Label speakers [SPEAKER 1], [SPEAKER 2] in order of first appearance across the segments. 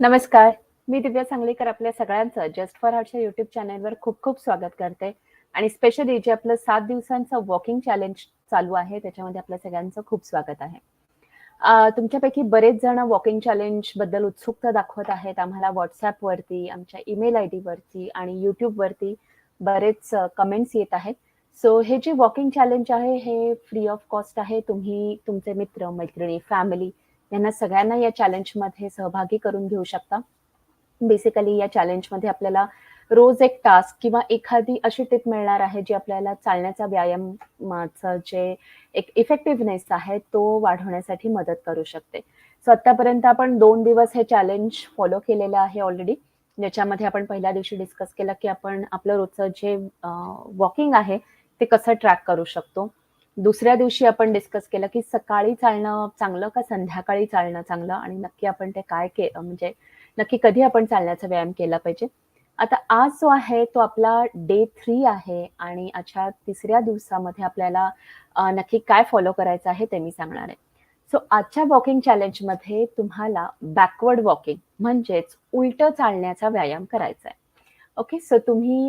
[SPEAKER 1] नमस्कार. मी दिव्या सांगलीकर आपल्या सगळ्यांचं जस्ट फॉर हार्टच्या युट्यूब चॅनलवर खूप खूप स्वागत करते. आणि स्पेशली जे आपलं सात दिवसांचं वॉकिंग चॅलेंज चालू आहे. त्याच्यामध्ये आपल्या सगळ्यांचं खूप स्वागत आहे. तुमच्यापैकी बरेच जण वॉकिंग चॅलेंजबद्दल उत्सुकता दाखवत आहेत. आम्हाला व्हॉट्सॲपवरती आमच्या ईमेल आय डी वरती आणि यूट्यूबवरती बरेच कमेंट्स येत आहेत. सो हे जे वॉकिंग चॅलेंज आहे हे फ्री ऑफ कॉस्ट आहे. तुम्ही तुमचे मित्र मैत्रिणी फॅमिली यांना सगळ्यांना या चॅलेंजमध्ये सहभागी करून घेऊ शकता. बेसिकली या चॅलेंजमध्ये आपल्याला रोज एक टास्क किंवा एखादी अशी टिप मिळणार आहे जी आपल्याला चालण्याचा व्यायामाचं जे एक इफेक्टिव्हनेस आहे तो वाढवण्यासाठी मदत करू शकते. सो आतापर्यंत आपण दोन दिवस हे चॅलेंज फॉलो केलेलं आहे ऑलरेडी ज्याच्यामध्ये आपण पहिल्या दिवशी डिस्कस केलं की आपण आपलं रोजचं जे वॉकिंग आहे ते कसं ट्रॅक करू शकतो. दुसऱ्या दिवशी आपण डिस्कस केलं की सकाळी चालणं चांगलं का संध्याकाळी चालणं चांगलं? आणि नक्की आपण ते काय के म्हणजे नक्की कधी आपण चालण्याचा व्यायाम केला पाहिजे? आता आज जो आहे तो आपला डे थ्री आहे आणि आजच्या तिसऱ्या दिवसामध्ये आपल्याला नक्की काय फॉलो करायचं आहे ते मी सांगणार आहे. सो आजच्या वॉकिंग चॅलेंजमध्ये तुम्हाला बॅकवर्ड वॉकिंग म्हणजेच उलट चालण्याचा व्यायाम करायचा आहे. ओके सो तुम्ही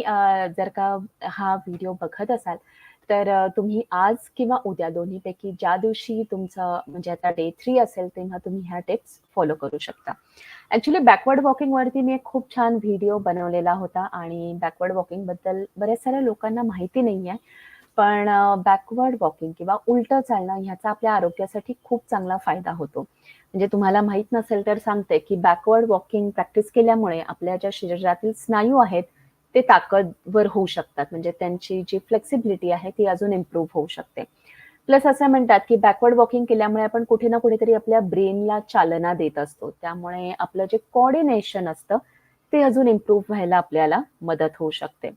[SPEAKER 1] जर का हा व्हिडिओ बघत असाल तर तुम्ही आज किंवा उद्या दोन्हीपैकी ज्या दिवशी तुमचं म्हणजे आता डे थ्री असेल तेव्हा तुम्ही ह्या टिप्स फॉलो करू शकता. ऍक्च्युली बॅकवर्ड वॉकिंग वरती मी एक खूप छान व्हिडिओ बनवलेला होता आणि बॅकवर्ड वॉकिंगबद्दल बऱ्याच साऱ्या लोकांना माहिती नाही आहे पण बॅकवर्ड वॉकिंग किंवा उलट चालणं ह्याचा आपल्या आरोग्यासाठी खूप चांगला फायदा होतो. म्हणजे तुम्हाला माहीत नसेल तर सांगते की बॅकवर्ड वॉकिंग प्रॅक्टिस केल्यामुळे आपल्या ज्या शरीरातील स्नायू आहेत ते ताकदवर होऊ शकतात. म्हणजे त्यांची जी फ्लेक्सिबिलिटी आहे ती अजून इम्प्रूव्ह होऊ शकते. प्लस असं म्हणतात की बॅकवर्ड वॉकिंग केल्यामुळे आपण कुठे ना कुठेतरी आपल्या ब्रेनला चालना देत असतो. त्यामुळे आपलं जे कॉर्डिनेशन असतं ते अजून इम्प्रूव्ह व्हायला आपल्याला मदत होऊ शकते.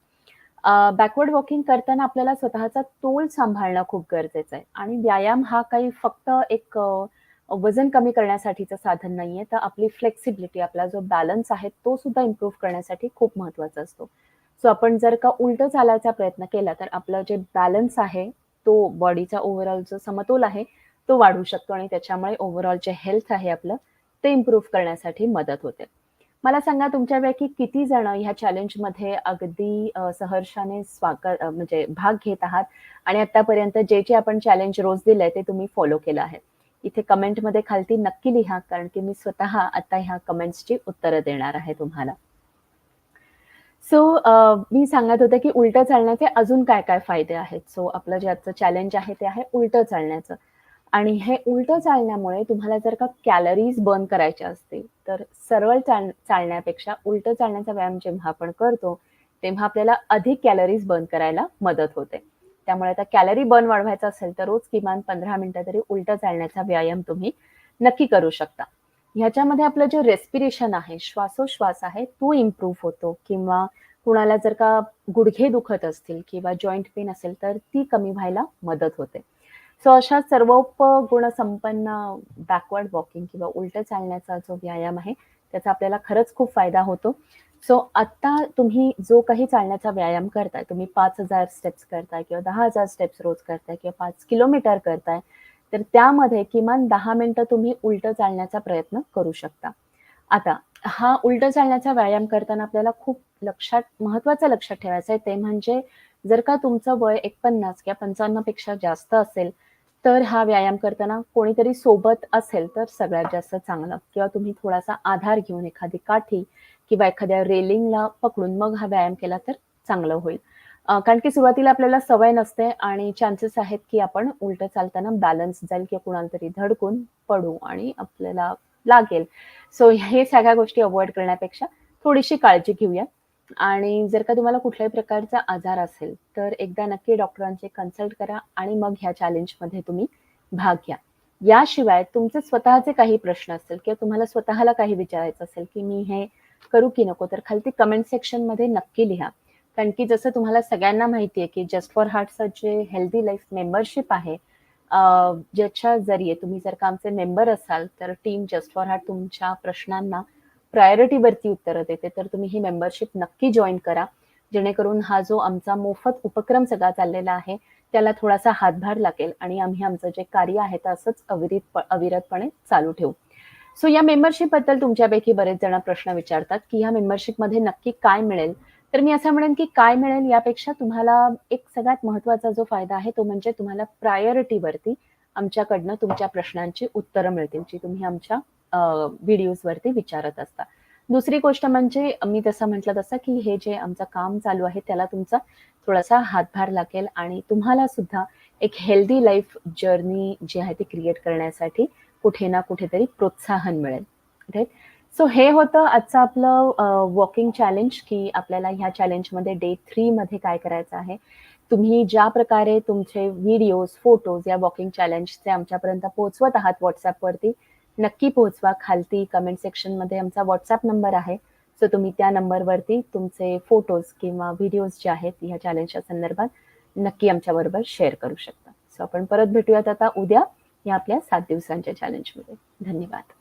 [SPEAKER 1] बॅकवर्ड वॉकिंग करताना आपल्याला स्वतःचा तोल सांभाळणं खूप गरजेचं आहे. आणि व्यायाम हा काही फक्त एक अ, वजन कमी करण्यासाठीचं साधन नाहीये तर आपली फ्लेक्सिबिलिटी आपला जो बॅलन्स आहे तो सुद्धा इम्प्रूव्ह करण्यासाठी खूप महत्त्वाचा असतो. सो आपण जर का उलट चालायचा प्रयत्न केला तर आपलं जे बॅलन्स आहे तो बॉडीचा ओव्हरऑल जो समतोल आहे तो वाढू शकतो आणि त्याच्यामुळे ओव्हरऑल जे हेल्थ आहे आपलं ते इम्प्रूव्ह करण्यासाठी मदत होते. मला सांगा तुमच्यापैकी किती जण ह्या चॅलेंजमध्ये अगदी सहर्षाने स्वागत म्हणजे भाग घेत आहात? आणि आतापर्यंत जे जे आपण चॅलेंज रोज दिलंय ते तुम्ही फॉलो केलं आहे. इथे कमेंटमध्ये खालती नक्की लिहा कारण की मी स्वतः आता ह्या कमेंट्सची उत्तरं देणार आहे तुम्हाला. सो मी सांगत होते की उलट चालण्याचे अजून काय काय फायदे आहेत? सो आपलं जे आजचं चॅलेंज आहे ते आहे उलट चालण्याचं. आणि हे उलट चालण्यामुळे तुम्हाला जर का कॅलरीज बर्न करायच्या असतील तर सरळ चाल चालण्यापेक्षा उलट चालण्याचा व्यायाम जेव्हा आपण करतो तेव्हा आपल्याला अधिक कॅलरीज बर्न करायला मदत होते. त्यामुळे आता कॅलरी बर्न वाढवायचा असेल तर रोज किमान पंधरा मिनिटं तरी उलट चालण्याचा व्यायाम तुम्ही नक्की करू शकता. ह्याच्यामध्ये आपलं जे रेस्पिरेशन आहे श्वासोश्वास आहे तो इम्प्रूव्ह होतो किंवा कुणाला जर का गुडघे दुखत असतील किंवा जॉईंट पेन असेल तर ती कमी व्हायला मदत होते. सो अशा सर्वोप संपन्न बॅकवर्ड वॉकिंग किंवा उलट चालण्याचा जो व्यायाम आहे त्याचा आपल्याला खरंच खूप फायदा होतो. सो आता तुम्ही जो काही चालण्याचा व्यायाम करताय तुम्ही पाच हजार स्टेप्स करताय किंवा दहा हजार स्टेप्स रोज करताय किंवा पाच किलोमीटर करताय तर त्यामध्ये किमान दहा मिनिटं तुम्ही उलट चालण्याचा प्रयत्न करू शकता. आता हा उलट चालण्याचा व्यायाम करताना आपल्याला खूप लक्षात महत्वाचं लक्षात ठेवायचं आहे ते म्हणजे जर का तुमचं वय एकोणपन्नास किंवा पंचावन्नपेक्षा जास्त असेल तर हा व्यायाम करताना कोणीतरी सोबत असेल तर सगळ्यात जास्त चांगलं. किंवा तुम्ही थोडासा आधार घेऊन एखादी काठी किंवा एखाद्या रेलिंगला पकडून मग हा व्यायाम केला तर चांगलं होईल. कारण की सुरुवातीला आपल्याला सवय नसते आणि चान्सेस आहेत की आपण उलट चालताना बॅलन्स जाईल किंवा कुणाला तरी धडकून पडू आणि आपल्याला लागेल. सो हे सगळ्या गोष्टी अवॉइड करण्यापेक्षा थोडीशी काळजी घेऊया. आणि जर का तुम्हाला कुठल्याही प्रकारचा आजार असेल तर एकदा नक्की डॉक्टरांचे कन्सल्ट करा आणि मग ह्या चॅलेंजमध्ये तुम्ही भाग घ्या. याशिवाय तुमचे स्वतःचे काही प्रश्न असतील किंवा तुम्हाला स्वतःला काही विचारायचं असेल की मी हे करू की नको? तर खालती कमेंट सेक्शनमध्ये नक्की लिहा. कारण की जसं तुम्हाला सगळ्यांना माहिती आहे की जस्ट फॉर हार्टचं जे हेल्दी लाईफ मेंबरशिप आहे ज्याच्या जरिये तुम्ही जर का आमचे मेंबर असाल तर टीम जस्ट फॉर हार्ट तुमच्या प्रश्नांना प्रायोरिटीवरती उत्तरं देते. तर तुम्ही ही मेंबरशिप नक्की जॉईन करा. जेणेकरून हा जो आमचा मोफत उपक्रम सगळा चाललेला आहे त्याला थोडासा हातभार लागेल आणि आम्ही आमचं जे कार्य आहे ते असंच अविरत अविरतपणे चालू ठेवू. सो या मेंबरशिपबद्दल तुमच्यापैकी बरेच जण प्रश्न विचारतात की ह्या मेंबरशिपमध्ये नक्की काय मिळेल? तर मी असं म्हणेन की काय मिळेल यापेक्षा तुम्हाला एक सगळ्यात महत्त्वाचा जो फायदा आहे तो म्हणजे तुम्हाला प्रायोरिटीवरती आमच्याकडनं तुमच्या प्रश्नांची उत्तरं मिळतील जी तुम्ही आमच्या व्हिडिओजवरती विचारत असता. दुसरी गोष्ट म्हणजे मी तसं म्हटलं तसं की हे जे आमचं काम चालू आहे त्याला तुमचा थोडासा हातभार लागेल आणि तुम्हाला सुद्धा एक हेल्दी लाईफ जर्नी जी आहे ती क्रिएट करण्यासाठी कुठे ना कुठेतरी प्रोत्साहन मिळेल. राईट सो हे होतं आजचं आपलं वॉकिंग चॅलेंज की आपल्याला ह्या चॅलेंजमध्ये डे थ्री मध्ये काय करायचं आहे. तुम्ही ज्या प्रकारे तुमचे व्हिडिओज फोटोज या वॉकिंग चॅलेंजचे आमच्यापर्यंत पोहोचवत आहात व्हॉट्सअपवरती नक्की पोहोचवा. खालती कमेंट सेक्शनमध्ये आमचा व्हॉट्सअप नंबर आहे. सो तुम्ही त्या नंबरवरती तुमचे फोटोज किंवा व्हिडिओज जे आहेत ह्या चॅलेंजच्या संदर्भात नक्की आमच्याबरोबर शेअर करू शकता. सो आपण परत भेटूयात आता. उद्या या आपल्या सात दिवसांच्या चॅलेंजमध्ये धन्यवाद.